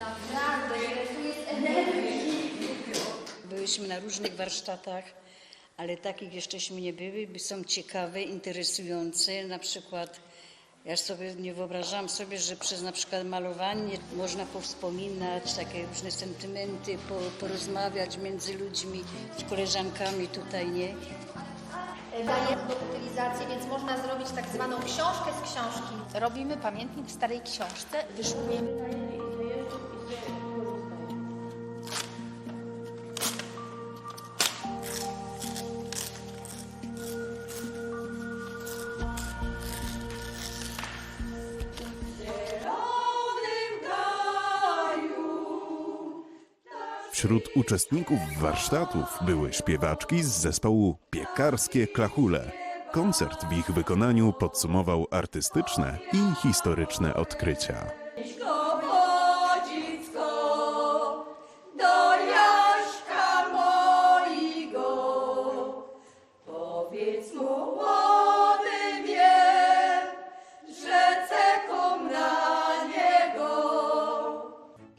Naprawdę, tu jest energii. Byłyśmy na różnych warsztatach, ale takich jeszcześmy nie były, by są ciekawe, interesujące. Na przykład ja sobie nie wyobrażałam sobie, że przez na przykład malowanie można powspominać takie różne sentymenty, po, porozmawiać między ludźmi, z koleżankami tutaj, nie? Daje do utylizacji, więc można zrobić tak zwaną książkę z książki. Robimy pamiętnik w starej książce, wyszukujemy Wśród uczestników warsztatów były śpiewaczki z zespołu Piekarskie Klachule. Koncert w ich wykonaniu podsumował artystyczne i historyczne odkrycia.